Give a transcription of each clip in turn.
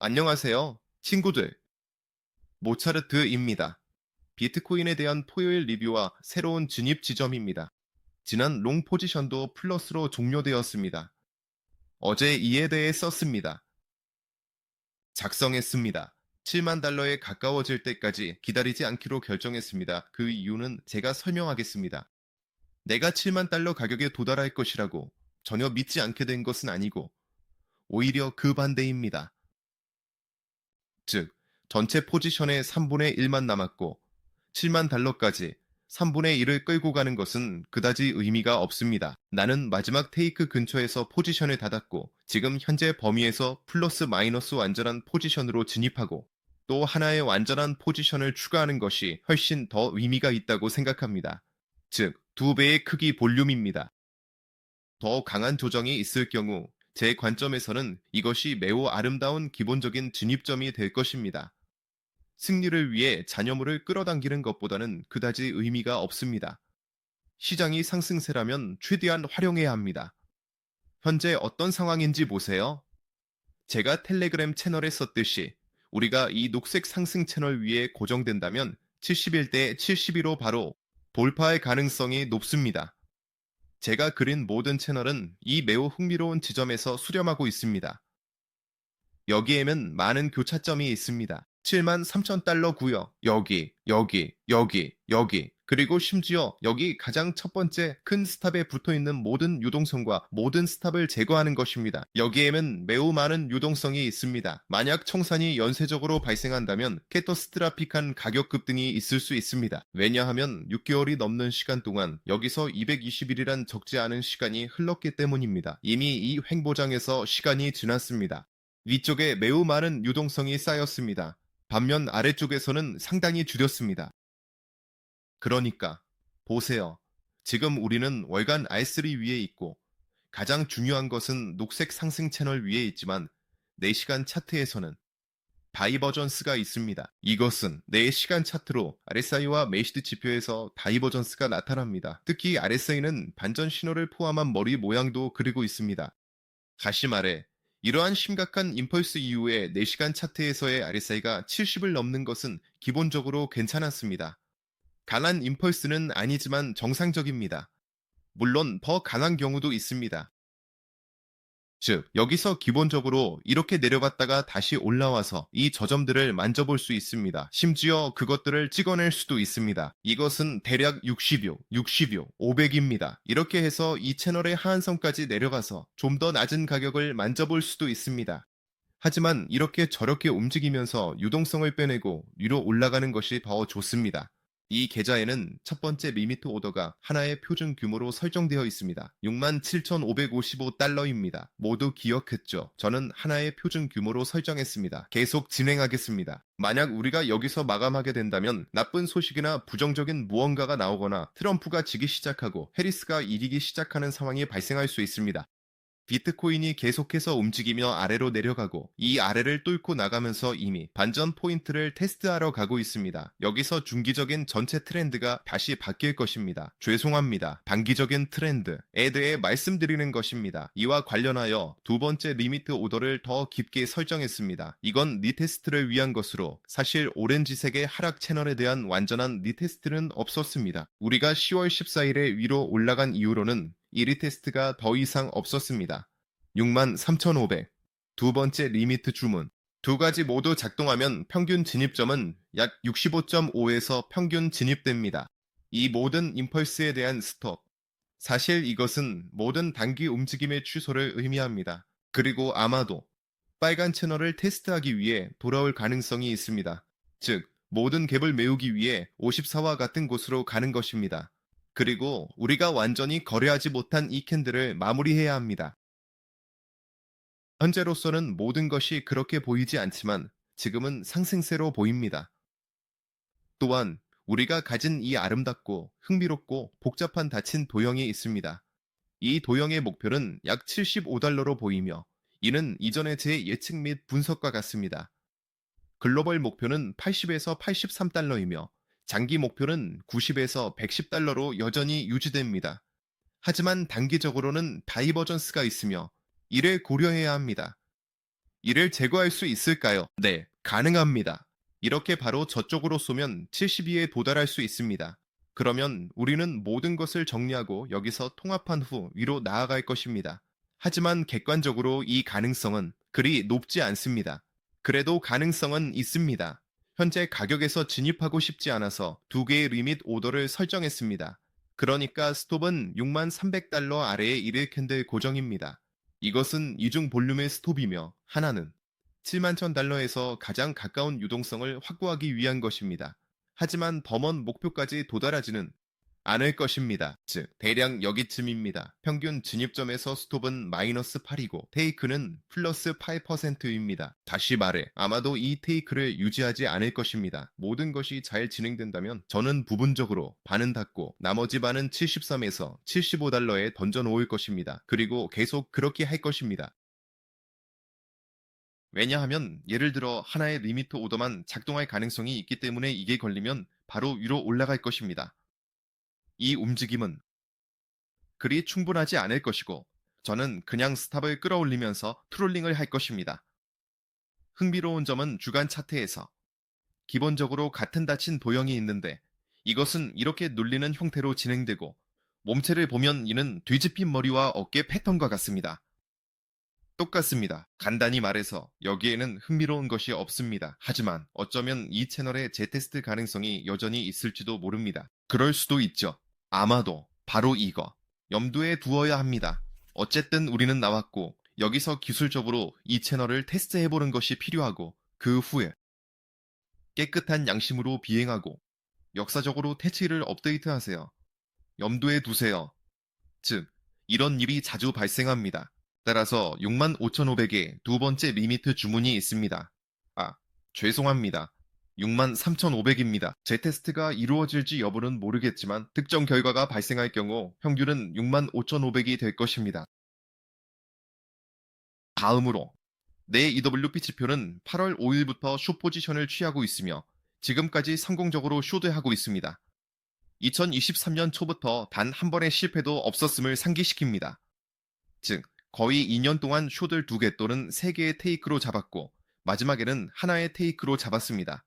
안녕하세요, 친구들. 모차르트입니다. 비트코인에 대한 포요일 리뷰와 새로운 진입 지점입니다. 지난 롱 포지션도 플러스로 종료되었습니다. 어제 이에 대해 썼습니다. 작성했습니다. 7만 달러에 가까워질 때까지 기다리지 않기로 결정했습니다. 그 이유는 제가 설명하겠습니다. 내가 7만 달러 가격에 도달할 것이라고 전혀 믿지 않게 된 것은 아니고 오히려 그 반대입니다. 즉, 전체 포지션의 3분의 1만 남았고 7만 달러까지 3분의 1을 끌고 가는 것은 그다지 의미가 없습니다. 나는 마지막 테이크 근처에서 포지션을 닫았고 지금 현재 범위에서 플러스 마이너스 완전한 포지션으로 진입하고 또 하나의 완전한 포지션을 추가하는 것이 훨씬 더 의미가 있다고 생각합니다. 즉, 두 배의 크기 볼륨입니다. 더 강한 조정이 있을 경우 제 관점에서는 이것이 매우 아름다운 기본적인 진입점이 될 것입니다. 승리를 위해 잔여물을 끌어당기는 것보다는 그다지 의미가 없습니다. 시장이 상승세라면 최대한 활용해야 합니다. 현재 어떤 상황인지 보세요. 제가 텔레그램 채널에 썼듯이 우리가 이 녹색 상승 채널 위에 고정된다면 71대 72로 바로 돌파할 가능성이 높습니다. 제가 그린 모든 채널은 이 매우 흥미로운 지점에서 수렴하고 있습니다. 여기에는 많은 교차점이 있습니다. 7만 3천 달러 구역, 여기, 여기, 여기, 여기, 그리고 심지어 여기 가장 첫 번째 큰 스탑에 붙어 있는 모든 유동성과 모든 스탑을 제거하는 것입니다. 여기에는 매우 많은 유동성이 있습니다. 만약 청산이 연쇄적으로 발생한다면 캐터스트라픽한 가격 급등이 있을 수 있습니다. 왜냐하면 6개월이 넘는 시간 동안 여기서 220일이란 적지 않은 시간이 흘렀기 때문입니다. 이미 이 횡보장에서 시간이 지났습니다. 위쪽에 매우 많은 유동성이 쌓였습니다. 반면 아래쪽에서는 상당히 줄였습니다. 그러니까 보세요. 지금 우리는 월간 R3 위에 있고 가장 중요한 것은 녹색 상승 채널 위에 있지만 4시간 차트에서는 다이버전스가 있습니다. 이것은 4시간 차트로 RSI와 메이시드 지표에서 다이버전스가 나타납니다. 특히 RSI는 반전 신호를 포함한 머리 모양도 그리고 있습니다. 다시 말해 이러한 심각한 임펄스 이후에 4시간 차트에서의 RSI가 70을 넘는 것은 기본적으로 괜찮았습니다. 강한 임펄스는 아니지만 정상적입니다. 물론 더 강한 경우도 있습니다. 즉, 여기서 기본적으로 이렇게 내려갔다가 다시 올라와서 이 저점들을 만져볼 수 있습니다. 심지어 그것들을 찍어낼 수도 있습니다. 이것은 대략 60요, 60요, 500입니다. 이렇게 해서 이 채널의 하한선까지 내려가서 좀 더 낮은 가격을 만져볼 수도 있습니다. 하지만 이렇게 저렇게 움직이면서 유동성을 빼내고 위로 올라가는 것이 더 좋습니다. 이 계좌에는 첫 번째 리미트 오더가 하나의 표준 규모로 설정되어 있습니다. 67,555달러입니다. 모두 기억했죠? 저는 하나의 표준 규모로 설정했습니다. 계속 진행하겠습니다. 만약 우리가 여기서 마감하게 된다면 나쁜 소식이나 부정적인 무언가가 나오거나 트럼프가 지기 시작하고 해리스가 이기기 시작하는 상황이 발생할 수 있습니다. 비트코인이 계속해서 움직이며 아래로 내려가고 이 아래를 뚫고 나가면서 이미 반전 포인트를 테스트하러 가고 있습니다. 여기서 중기적인 전체 트렌드가 다시 바뀔 것입니다. 죄송합니다. 단기적인 트렌드에 대해 말씀드리는 것입니다. 이와 관련하여 두 번째 리미트 오더를 더 깊게 설정했습니다. 이건 리테스트를 위한 것으로 사실 오렌지색의 하락 채널에 대한 완전한 리테스트는 없었습니다. 우리가 10월 14일에 위로 올라간 이후로는 이 리테스트가 더 이상 없었습니다. 63,500. 두 번째 리미트 주문. 두 가지 모두 작동하면 평균 진입점은 약 65.5에서 평균 진입됩니다. 이 모든 임펄스에 대한 스톱. 사실 이것은 모든 단기 움직임의 취소를 의미합니다. 그리고 아마도 빨간 채널을 테스트하기 위해 돌아올 가능성이 있습니다. 즉, 모든 갭을 메우기 위해 54와 같은 곳으로 가는 것입니다. 그리고 우리가 완전히 거래하지 못한 이 캔들을 마무리해야 합니다. 현재로서는 모든 것이 그렇게 보이지 않지만 지금은 상승세로 보입니다. 또한 우리가 가진 이 아름답고 흥미롭고 복잡한 닫힌 도형이 있습니다. 이 도형의 목표는 약 75달러로 보이며 이는 이전의 제 예측 및 분석과 같습니다. 글로벌 목표는 80에서 83달러이며 장기 목표는 90에서 110달러로 여전히 유지됩니다. 하지만 단기적으로는 다이버전스가 있으며 이를 고려해야 합니다. 이를 제거할 수 있을까요? 네, 가능합니다. 이렇게 바로 저쪽으로 쏘면 72에 도달할 수 있습니다. 그러면 우리는 모든 것을 정리하고 여기서 통합한 후 위로 나아갈 것입니다. 하지만 객관적으로 이 가능성은 그리 높지 않습니다. 그래도 가능성은 있습니다. 현재 가격에서 진입하고 싶지 않아서 두 개의 리밋 오더를 설정했습니다. 그러니까 스톱은 6300달러 아래의 1일 캔들 고정입니다. 이것은 이중 볼륨의 스톱이며 하나는 71,000달러에서 가장 가까운 유동성을 확보하기 위한 것입니다. 하지만 범원 목표까지 도달하지는 않을 것입니다. 즉, 대략 여기쯤입니다. 평균 진입점에서 스톱은 마이너스 8이고 테이크는 플러스 8%입니다. 다시 말해, 아마도 이 테이크를 유지하지 않을 것입니다. 모든 것이 잘 진행된다면 저는 부분적으로 반은 닫고 나머지 반은 73에서 75달러에 던져 놓을 것입니다. 그리고 계속 그렇게 할 것입니다. 왜냐하면 예를 들어 하나의 리미트 오더만 작동할 가능성이 있기 때문에 이게 걸리면 바로 위로 올라갈 것입니다. 이 움직임은 그리 충분하지 않을 것이고 저는 그냥 스탑을 끌어올리면서 트롤링을 할 것입니다. 흥미로운 점은 주간 차트에서 기본적으로 같은 닫힌 도형이 있는데 이것은 이렇게 눌리는 형태로 진행되고 몸체를 보면 이는 뒤집힌 머리와 어깨 패턴과 같습니다. 똑같습니다. 간단히 말해서 여기에는 흥미로운 것이 없습니다. 하지만 어쩌면 이 채널의 재테스트 가능성이 여전히 있을지도 모릅니다. 그럴 수도 있죠. 아마도 바로 이거 염두에 두어야 합니다. 어쨌든 우리는 나왔고 여기서 기술적으로 이 채널을 테스트해보는 것이 필요하고 그 후에 깨끗한 양심으로 비행하고 역사적으로 태치를 업데이트하세요. 염두에 두세요. 즉, 이런 일이 자주 발생합니다. 따라서 65,500에 두 번째 리미트 주문이 있습니다. 아, 죄송합니다. 63,500입니다. 제 테스트가 이루어질지 여부는 모르겠지만 특정 결과가 발생할 경우 평균은 65,500이 될 것입니다. 다음으로 내 EWP 지표는 8월 5일부터 쇼 포지션을 취하고 있으며 지금까지 성공적으로 쇼드하고 있습니다. 2023년 초부터 단 한 번의 실패도 없었음을 상기시킵니다. 즉, 거의 2년 동안 쇼들 2개 또는 3개의 테이크로 잡았고 마지막에는 하나의 테이크로 잡았습니다.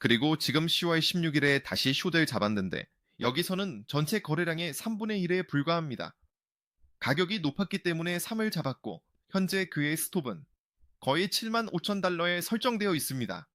그리고 지금 10월 16일에 다시 쇼들 잡았는데 여기서는 전체 거래량의 3분의 1에 불과합니다. 가격이 높았기 때문에 3을 잡았고 현재 그의 스톱은 거의 7만 5천 달러에 설정되어 있습니다.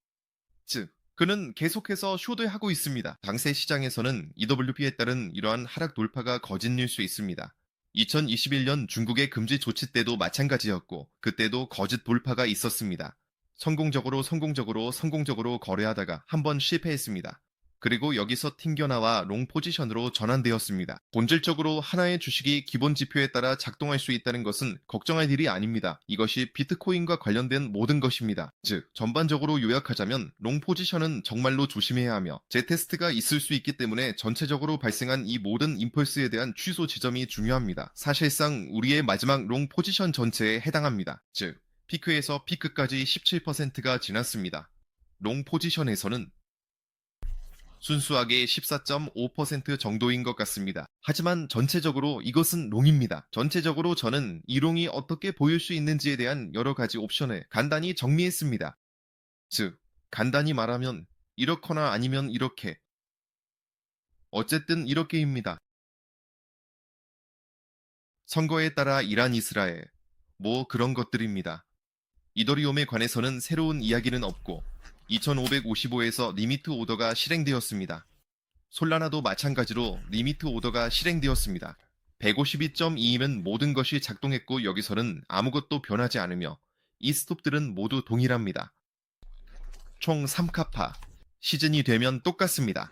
즉, 그는 계속해서 쇼를 하고 있습니다. 당세 시장에서는 EWP에 따른 이러한 하락 돌파가 거짓일 수 있습니다. 2021년 중국의 금지 조치 때도 마찬가지였고 그때도 거짓 돌파가 있었습니다. 성공적으로 성공적으로 성공적으로 거래하다가 한번 실패했습니다. 그리고 여기서 튕겨나와 롱 포지션으로 전환되었습니다. 본질적으로 하나의 주식이 기본 지표에 따라 작동할 수 있다는 것은 걱정할 일이 아닙니다. 이것이 비트코인과 관련된 모든 것입니다. 즉, 전반적으로 요약하자면 롱 포지션은 정말로 조심해야 하며 재테스트가 있을 수 있기 때문에 전체적으로 발생한 이 모든 임펄스에 대한 취소 지점이 중요합니다. 사실상 우리의 마지막 롱 포지션 전체에 해당합니다. 즉, 피크에서 피크까지 17%가 지났습니다. 롱 포지션에서는 순수하게 14.5% 정도인 것 같습니다. 하지만 전체적으로 이것은 롱입니다. 전체적으로 저는 이 롱이 어떻게 보일 수 있는지에 대한 여러 가지 옵션을 간단히 정리했습니다. 즉, 간단히 말하면 이렇거나 아니면 이렇게. 어쨌든 이렇게입니다. 선거에 따라 이란 이스라엘, 뭐 그런 것들입니다. 이더리움에 관해서는 새로운 이야기는 없고 2555에서 리미트 오더가 실행되었습니다. 솔라나도 마찬가지로 리미트 오더가 실행되었습니다. 152.2면 모든 것이 작동했고 여기서는 아무것도 변하지 않으며 이 스톱들은 모두 동일합니다. 총 3카파. 시즌이 되면 똑같습니다.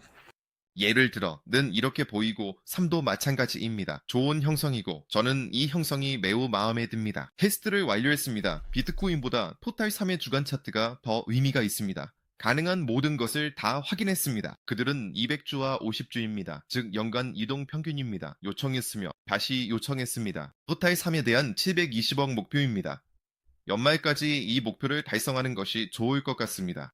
예를 들어 는 이렇게 보이고 3도 마찬가지입니다. 좋은 형성이고 저는 이 형성이 매우 마음에 듭니다. 테스트를 완료했습니다. 비트코인보다 토탈 3의 주간 차트가 더 의미가 있습니다. 가능한 모든 것을 다 확인했습니다. 그들은 200주와 50주입니다. 즉 연간 이동 평균입니다. 요청했으며 다시 요청했습니다. 토탈 3에 대한 720억 목표입니다. 연말까지 이 목표를 달성하는 것이 좋을 것 같습니다.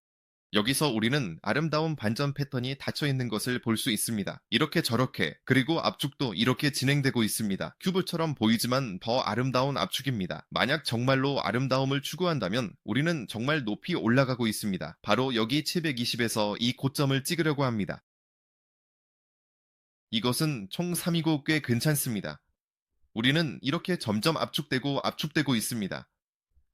여기서 우리는 아름다운 반전 패턴이 닫혀 있는 것을 볼 수 있습니다. 이렇게 저렇게 그리고 압축도 이렇게 진행되고 있습니다. 큐브처럼 보이지만 더 아름다운 압축입니다. 만약 정말로 아름다움을 추구한다면 우리는 정말 높이 올라가고 있습니다. 바로 여기 720에서 이 고점을 찍으려고 합니다. 이것은 총 3이고 꽤 괜찮습니다. 우리는 이렇게 점점 압축되고 압축되고 있습니다.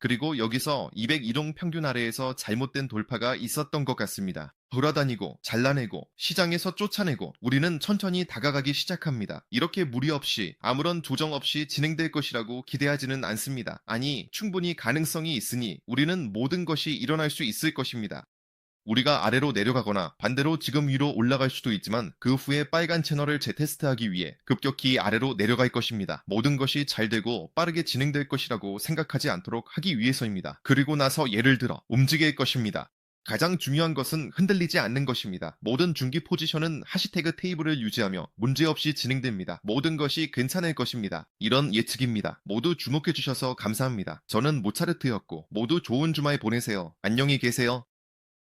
그리고 여기서 201동 평균 아래에서 잘못된 돌파가 있었던 것 같습니다. 돌아다니고 잘라내고 시장에서 쫓아내고 우리는 천천히 다가가기 시작합니다. 이렇게 무리 없이 아무런 조정 없이 진행될 것이라고 기대하지는 않습니다. 아니 충분히 가능성이 있으니 우리는 모든 것이 일어날 수 있을 것입니다. 우리가 아래로 내려가거나 반대로 지금 위로 올라갈 수도 있지만 그 후에 빨간 채널을 재테스트하기 위해 급격히 아래로 내려갈 것입니다. 모든 것이 잘 되고 빠르게 진행될 것이라고 생각하지 않도록 하기 위해서입니다. 그리고 나서 예를 들어 움직일 것입니다. 가장 중요한 것은 흔들리지 않는 것입니다. 모든 중기 포지션은 하시태그 테이블을 유지하며 문제없이 진행됩니다. 모든 것이 괜찮을 것입니다. 이런 예측입니다. 모두 주목해주셔서 감사합니다. 저는 모차르트였고 모두 좋은 주말 보내세요. 안녕히 계세요.